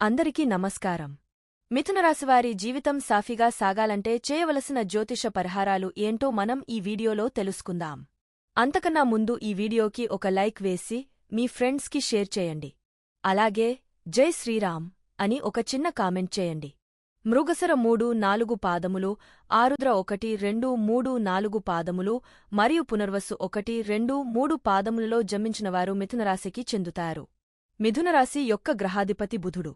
అందరికీ నమస్కారం. మిథునరాశివారి జీవితం సాఫీగా సాగాలంటే చేయవలసిన జ్యోతిష పరిహారాలు ఏంటో మనం ఈ వీడియోలో తెలుసుకుందాం. అంతకన్నా ముందు ఈ వీడియోకి ఒక లైక్ వేసి మీ ఫ్రెండ్స్కి షేర్ చేయండి. అలాగే జై శ్రీరామ్ అని ఒక చిన్న కామెంట్ చేయండి. మృగసర మూడు నాలుగు పాదములు ఆరుద్ర ఒకటి రెండు మూడు నాలుగు పాదములు మరియు పునర్వసు ఒకటి రెండు మూడు పాదములలో జన్మించినవారు మిథునరాశికి చెందుతారు. మిథునరాశి యొక్క గ్రహాధిపతి బుధుడు.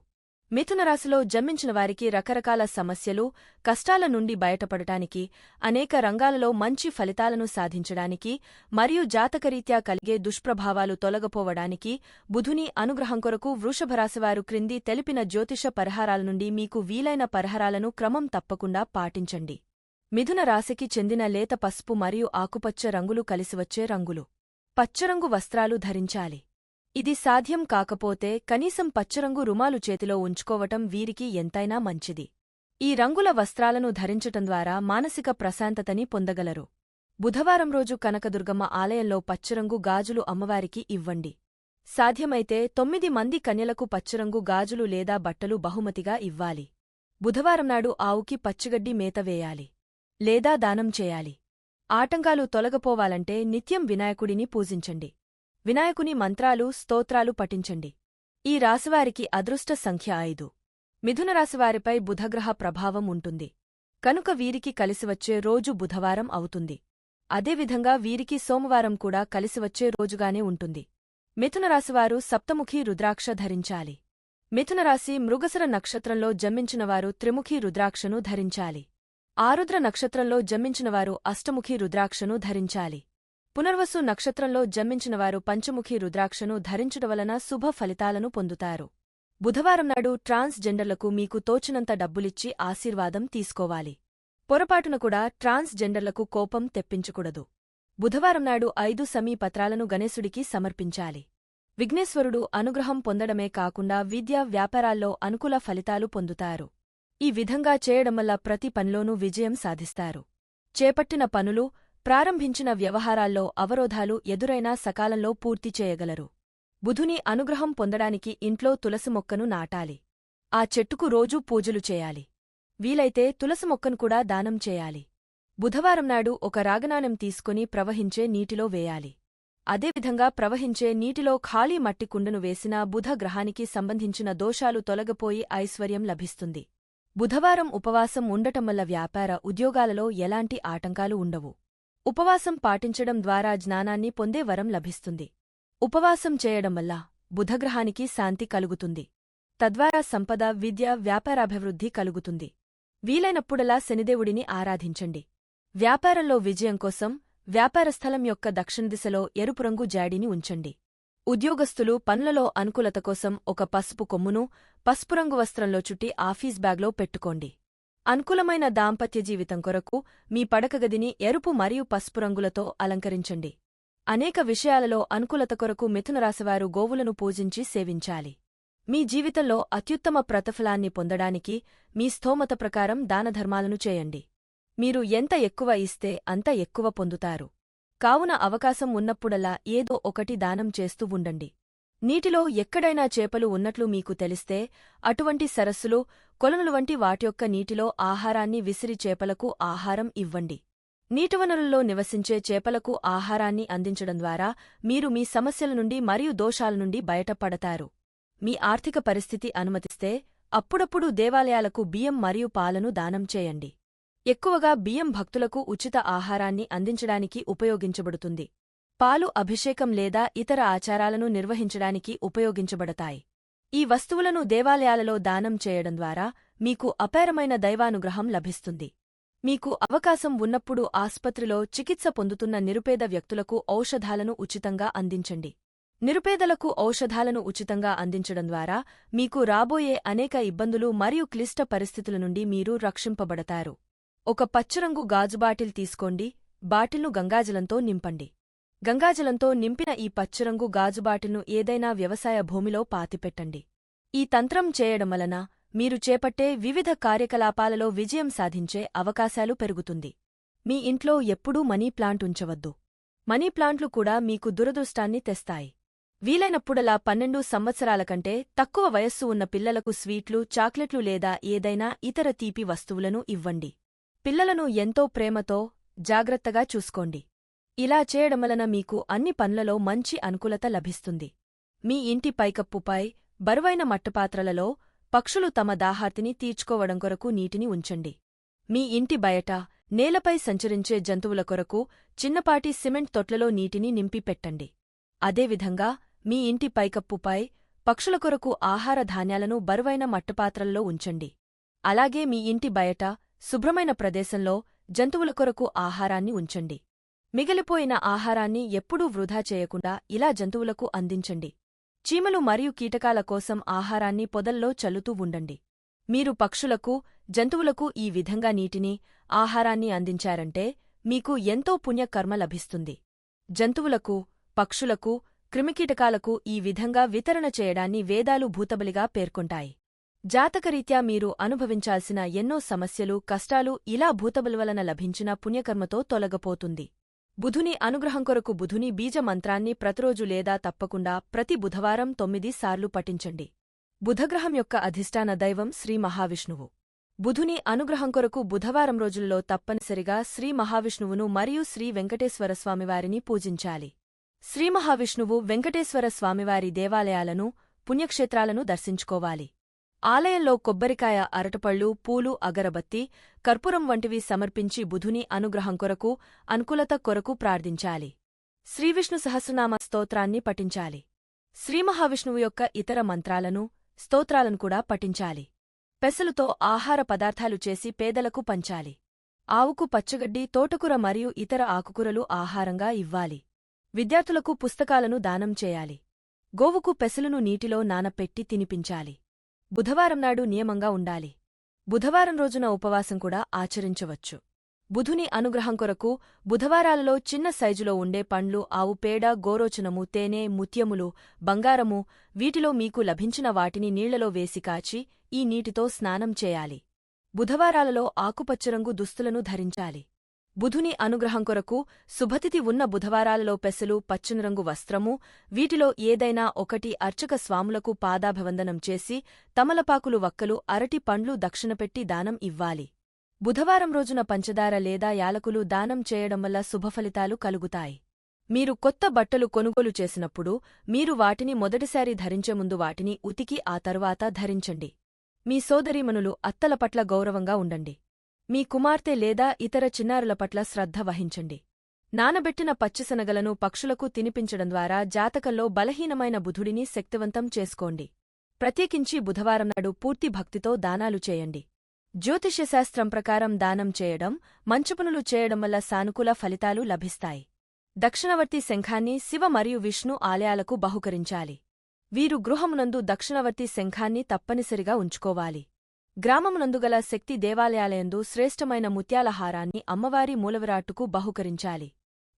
మిథునరాశిలో జన్మించిన వారికి రకరకాల సమస్యలు కష్టాల నుండి బయటపడటానికి అనేక రంగాలలో మంచి ఫలితాలను సాధించడానికి మరియు జాతకరీత్యా కలిగే దుష్ప్రభావాలు తొలగపోవడానికి బుధుని అనుగ్రహం కొరకు వృషభరాశివారు క్రింది తెలిపిన జ్యోతిష పరిహారాల నుండి మీకు వీలైన పరిహారాలను క్రమం తప్పకుండా పాటించండి. మిథున రాశికి చెందిన లేత పసుపు మరియు ఆకుపచ్చ రంగులు కలిసివచ్చే రంగులు. పచ్చరంగు వస్త్రాలు ధరించాలి. ఇది సాధ్యం కాకపోతే కనీసం పచ్చరంగు రుమాలు చేతిలో ఉంచుకోవటం వీరికి ఎంతైనా మంచిది. ఈ రంగుల వస్త్రాలను ధరించటం ద్వారా మానసిక ప్రశాంతతని పొందగలరు. బుధవారం రోజు కనకదుర్గమ్మ ఆలయంలో పచ్చరంగు గాజులు అమ్మవారికి ఇవ్వండి. సాధ్యమైతే తొమ్మిది మంది కన్యలకు పచ్చరంగు గాజులు లేదా బట్టలు బహుమతిగా ఇవ్వాలి. బుధవారం నాడు ఆవుకి పచ్చిగడ్డి మేత వేయాలి. లేదా దానం చేయాలి. ఆటంకాలు తొలగపోవాలంటే నిత్యం వినాయకుడిని పూజించండి. వినాయకుని మంత్రాలు స్తోత్రాలు పఠించండి. ఈ రాశివారికి అదృష్ట సంఖ్య ఐదు. మిథునరాశివారిపై బుధగ్రహ ప్రభావం ఉంటుంది. కనుక వీరికి కలిసివచ్చే రోజు బుధవారం అవుతుంది. అదేవిధంగా వీరికి సోమవారం కూడా కలిసివచ్చే రోజుగానే ఉంటుంది. మిథునరాశివారు సప్తముఖి రుద్రాక్ష ధరించాలి. మిథునరాశి మృగసర నక్షత్రంలో జన్మించినవారు త్రిముఖి రుద్రాక్షను ధరించాలి. ఆరుద్ర నక్షత్రంలో జన్మించినవారు అష్టముఖి రుద్రాక్షను ధరించాలి. పునర్వసు నక్షత్రంలో జన్మించినవారు పంచముఖి రుద్రాక్షను ధరించడం వలన శుభ ఫలితాలను పొందుతారు. బుధవారం నాడు ట్రాన్స్ జెండర్లకు మీకు తోచినంత డబ్బులిచ్చి ఆశీర్వాదం తీసుకోవాలి. పొరపాటున కూడా ట్రాన్స్ జెండర్లకు కోపం తెప్పించకూడదు. బుధవారం నాడు ఐదు సమీ పత్రాలను గణేశుడికి సమర్పించాలి. విఘ్నేశ్వరుడు అనుగ్రహం పొందడమే కాకుండా విద్యా వ్యాపారాల్లో అనుకూల ఫలితాలు పొందుతారు. ఈ విధంగా చేయడం వల్ల ప్రతి పనిలోనూ విజయం సాధిస్తారు. చేపట్టిన పనులు ప్రారంభించిన వ్యవహారాల్లో అవరోధాలు ఎదురైనా సకాలంలో పూర్తి చేయగలరు. బుధుని అనుగ్రహం పొందడానికి ఇంట్లో తులసి మొక్కను నాటాలి. ఆ చెట్టుకు రోజూ పూజలు చేయాలి. వీలైతే తులసి మొక్కను కూడా దానం చేయాలి. బుధవారం నాడు ఒక రాగనాణం తీసుకుని ప్రవహించే నీటిలో వేయాలి. అదేవిధంగా ప్రవహించే నీటిలో ఖాళీ మట్టి కుండను వేసినా బుధ గ్రహానికి సంబంధించిన దోషాలు తొలగపోయి ఐశ్వర్యం లభిస్తుంది. బుధవారం ఉపవాసం ఉండటం వల్ల వ్యాపార ఉద్యోగాలలో ఎలాంటి ఆటంకాలు ఉండవు. ఉపవాసం పాటించడం ద్వారా జ్ఞానాన్ని పొందే వరం లభిస్తుంది. ఉపవాసం చేయడం వల్ల బుధగ్రహానికి శాంతి కలుగుతుంది. తద్వారా సంపద విద్య వ్యాపారాభివృద్ధి కలుగుతుంది. వీలైనప్పుడలా శనిదేవుడిని ఆరాధించండి. వ్యాపారంలో విజయం కోసం వ్యాపారస్థలం యొక్క దక్షిణ దిశలో ఎరుపు రంగు జాడీని ఉంచండి. ఉద్యోగస్తులు పనులలో అనుకూలత కోసం ఒక పసుపు కొమ్మును పసుపు రంగు వస్త్రంలో చుట్టి ఆఫీస్ బ్యాగ్లో పెట్టుకోండి. అనుకూలమైన దాంపత్య జీవితం కొరకు మీ పడకగదిని ఎరుపు మరియు పసుపు రంగులతో అలంకరించండి. అనేక విషయాలలో అనుకూలత కొరకు మిథునరాశివారు గోవులను పూజించి సేవించాలి. మీ జీవితంలో అత్యుత్తమ ప్రతిఫలాన్ని పొందడానికి మీ స్థోమత ప్రకారం దానధర్మాలను చేయండి. మీరు ఎంత ఎక్కువ ఇస్తే అంత ఎక్కువ పొందుతారు. కావున అవకాశం ఉన్నప్పుడల్లా ఏదో ఒకటి దానం చేస్తూ ఉండండి. నీటిలో ఎక్కడైనా చేపలు ఉన్నట్లు మీకు తెలిస్తే అటువంటి సరస్సులు కొలనులు వంటి వాటి యొక్క నీటిలో ఆహారాన్ని విసిరి చేపలకు ఆహారం ఇవ్వండి. నీటివనరుల్లో నివసించే చేపలకు ఆహారాన్ని అందించడం ద్వారా మీరు మీ సమస్యల నుండి మరియు దోషాల నుండి బయటపడతారు. మీ ఆర్థిక పరిస్థితి అనుమతిస్తే అప్పుడప్పుడు దేవాలయాలకు బియ్యం మరియు పాలను దానం చేయండి. ఎక్కువగా బియ్యం భక్తులకు ఉచిత ఆహారాన్ని అందించడానికి ఉపయోగించబడుతుంది. పాలు అభిషేకం లేదా ఇతర ఆచారాలను నిర్వహించడానికి ఉపయోగించబడతాయి. ఈ వస్తువులను దేవాలయాలలో దానం చేయడం ద్వారా మీకు అపారమైన దైవానుగ్రహం లభిస్తుంది. మీకు అవకాశం ఉన్నప్పుడు ఆస్పత్రిలో చికిత్స పొందుతున్న నిరుపేద వ్యక్తులకు ఔషధాలను ఉచితంగా అందించండి. నిరుపేదలకు ఔషధాలను ఉచితంగా అందించడం ద్వారా మీకు రాబోయే అనేక ఇబ్బందులు మరియు క్లిష్ట పరిస్థితుల నుండి మీరు రక్షింపబడతారు. ఒక పచ్చరంగు గాజు బాటిల్ తీసుకోండి. బాటిల్ను గంగాజలంతో నింపండి. గంగాజలంతో నింపిన ఈ పచ్చరంగు గాజుబాటును ఏదైనా వ్యవసాయ భూమిలో పాతిపెట్టండి. ఈ తంత్రం చేయడం వలన మీరు చేపట్టే వివిధ కార్యకలాపాలలో విజయం సాధించే అవకాశాలు పెరుగుతుంది. మీ ఇంట్లో ఎప్పుడూ మనీ ప్లాంట్ ఉంచవద్దు. మనీ ప్లాంట్లు కూడా మీకు దురదృష్టాన్ని తెస్తాయి. వీలైనప్పుడలా పన్నెండు సంవత్సరాల కంటే తక్కువ వయస్సు ఉన్న పిల్లలకు స్వీట్లు చాక్లెట్లు లేదా ఏదైనా ఇతర తీపి వస్తువులను ఇవ్వండి. పిల్లలను ఎంతో ప్రేమతో జాగ్రత్తగా చూసుకోండి. ఇలా చేయడం వలన మీకు అన్ని పనులలో మంచి అనుకూలత లభిస్తుంది. మీ ఇంటి పైకప్పుపై బరువైన మట్టపాత్రలలో పక్షులు తమ దాహార్తిని తీర్చుకోవడం కొరకు నీటిని ఉంచండి. మీ ఇంటి బయట నేలపై సంచరించే జంతువుల కొరకు చిన్నపాటి సిమెంట్ తొట్లలో నీటిని నింపిపెట్టండి. అదేవిధంగా మీ ఇంటి పైకప్పుపై పక్షుల కొరకు ఆహార ధాన్యాలను బరువైన మట్టపాత్రల్లో ఉంచండి. అలాగే మీ ఇంటి బయట శుభ్రమైన ప్రదేశంలో జంతువుల కొరకు ఆహారాన్ని ఉంచండి. మిగిలిపోయిన ఆహారాన్ని ఎప్పుడూ వృధా చేయకుండా ఇలా జంతువులకు అందించండి. చీమలు మరియు కీటకాల కోసం ఆహారాన్ని పొదల్లో చల్లుతూ ఉండండి. మీరు పక్షులకు జంతువులకు ఈ విధంగా నీటిని ఆహారాన్ని అందించారంటే మీకు ఎంతో పుణ్యకర్మ లభిస్తుంది. జంతువులకు పక్షులకు క్రిమికీటకాలకు ఈ విధంగా వితరణ చేయడాన్ని వేదాలు భూతబలిగా పేర్కొంటాయి. జాతకరీత్యా మీరు అనుభవించాల్సిన ఎన్నో సమస్యలు కష్టాలు ఇలా భూతబలి వలన లభించిన పుణ్యకర్మతో తొలగపోతుంది. బుధుని అనుగ్రహం కొరకు బుధుని బీజ మంత్రాన్ని ప్రతిరోజు లేదా తప్పకుండా ప్రతి బుధవారం తొమ్మిది సార్లు పఠించండి. బుధగ్రహం యొక్క అధిష్టాన దైవం శ్రీ మహావిష్ణువు. బుధుని అనుగ్రహం కొరకు బుధవారం రోజుల్లో తప్పనిసరిగా శ్రీ మహావిష్ణువును మరియు శ్రీ వెంకటేశ్వర స్వామివారిని పూజించాలి. శ్రీ మహావిష్ణువు వెంకటేశ్వర స్వామివారి దేవాలయాలను పుణ్యక్షేత్రాలను దర్శించుకోవాలి. ఆలయంలో కొబ్బరికాయ అరటపళ్ళు పూలు అగరబత్తి కర్పూరం వంటివి సమర్పించి బుధుని అనుగ్రహం కొరకు అనుకూలత కొరకు ప్రార్థించాలి. శ్రీవిష్ణు సహస్రనామ స్తోత్రాన్ని పఠించాలి. శ్రీమహావిష్ణువు యొక్క ఇతర మంత్రాలను స్తోత్రాలను కూడా పఠించాలి. పెసలుతో ఆహార పదార్థాలు చేసి పేదలకు పంచాలి. ఆవుకు పచ్చగడ్డి తోటకూర మరియు ఇతర ఆకుకూరలు ఆహారంగా ఇవ్వాలి. విద్యార్థులకు పుస్తకాలను దానం చేయాలి. గోవుకు పెసలును నీటిలో నానపెట్టి తినిపించాలి. బుధవారం నాడు నియమంగా ఉండాలి. బుధవారం రోజున ఉపవాసం కూడా ఆచరించవచ్చు. బుధుని అనుగ్రహం కొరకు బుధవారాలలో చిన్న సైజులో ఉండే పండ్లు ఆవు పేడ గోరోచనము తేనె ముత్యములు బంగారము వీటిలో మీకు లభించిన వాటిని నీళ్ళలో వేసి కాచి ఈ నీటితో స్నానం చేయాలి. బుధవారాలలో ఆకుపచ్చరంగు దుస్తులను ధరించాలి. బుధుని అనుగ్రహం కొరకు శుభతిథి ఉన్న బుధవారాలలో పెసలు పచ్చనిరంగు వస్త్రము వీటిలో ఏదైనా ఒకటి అర్చక స్వాములకు పాదాభవందనం చేసి తమలపాకులు వక్కలు అరటి పండ్లు దక్షిణపెట్టి దానం ఇవ్వాలి. బుధవారం రోజున పంచదార లేదా యాలకులు దానం చేయడం వల్ల శుభఫలితాలు కలుగుతాయి. మీరు కొత్త బట్టలు కొనుగోలు చేసినప్పుడు మీరు వాటిని మొదటిసారి ధరించే ముందు వాటిని ఉతికి ఆ తరువాత ధరించండి. మీ సోదరీమణులు అత్తల పట్ల గౌరవంగా ఉండండి. మీ కుమార్తె లేదా ఇతర చిన్నారుల పట్ల శ్రద్ధ వహించండి. నానబెట్టిన పచ్చిశనగలను పక్షులకు తినిపించడం ద్వారా జాతకంలో బలహీనమైన బుధుడిని శక్తివంతం చేసుకోండి. ప్రత్యేకించి బుధవారం నాడు పూర్తి భక్తితో దానాలు చేయండి. జ్యోతిష్యశాస్త్రం ప్రకారం దానం చేయడం మంచుపనులు చేయడం వల్ల సానుకూల ఫలితాలు లభిస్తాయి. దక్షిణవర్తి శంఖాన్ని శివ మరియు విష్ణు ఆలయాలకు బహుకరించాలి. వీరు గృహమునందు దక్షిణవర్తి శంఖాన్ని తప్పనిసరిగా ఉంచుకోవాలి. గ్రామమునందుగల శక్తి దేవాలయాలయందు శ్రేష్టమైన ముత్యాలహారాన్ని అమ్మవారి మూలవిరాట్టుకు బహుకరించాలి.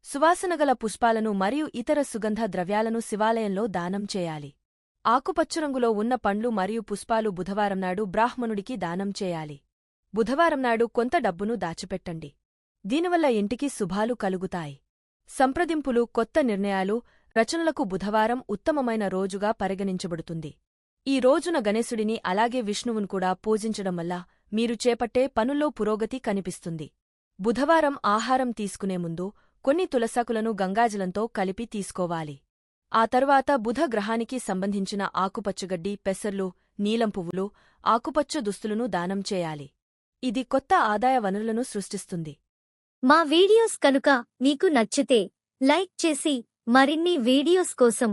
సువాసనగల పుష్పాలను మరియు ఇతర సుగంధ ద్రవ్యాలను శివాలయంలో దానం చేయాలి. ఆకుపచ్చురంగులో ఉన్న పండ్లు మరియు పుష్పాలు బుధవారం నాడు బ్రాహ్మణుడికి దానం చేయాలి. బుధవారం నాడు కొంత డబ్బును దాచిపెట్టండి. దీనివల్ల ఇంటికి శుభాలు కలుగుతాయి. సంప్రదింపులు కొత్త నిర్ణయాలు రచనలకు బుధవారం ఉత్తమమైన రోజుగా పరిగణించబడుతుంది. ఈ రోజున గణేశుడిని అలాగే విష్ణువును కూడా పూజించడం వల్ల మీరు చేపట్టే పనుల్లో పురోగతి కనిపిస్తుంది. బుధవారం ఆహారం తీసుకునే ముందు కొన్ని తులసాకులను గంగాజలంతో కలిపి తీసుకోవాలి. ఆ తరువాత బుధ గ్రహానికి సంబంధించిన ఆకుపచ్చగడ్డి పెసర్లు నీలం పువ్వులు ఆకుపచ్చ దుస్తులను దానం చేయాలి. ఇది కొత్త ఆదాయ వనరులను సృష్టిస్తుంది. మా వీడియోస్ కనుక మీకు నచ్చితే లైక్ చేసి మరిన్ని వీడియోస్ కోసం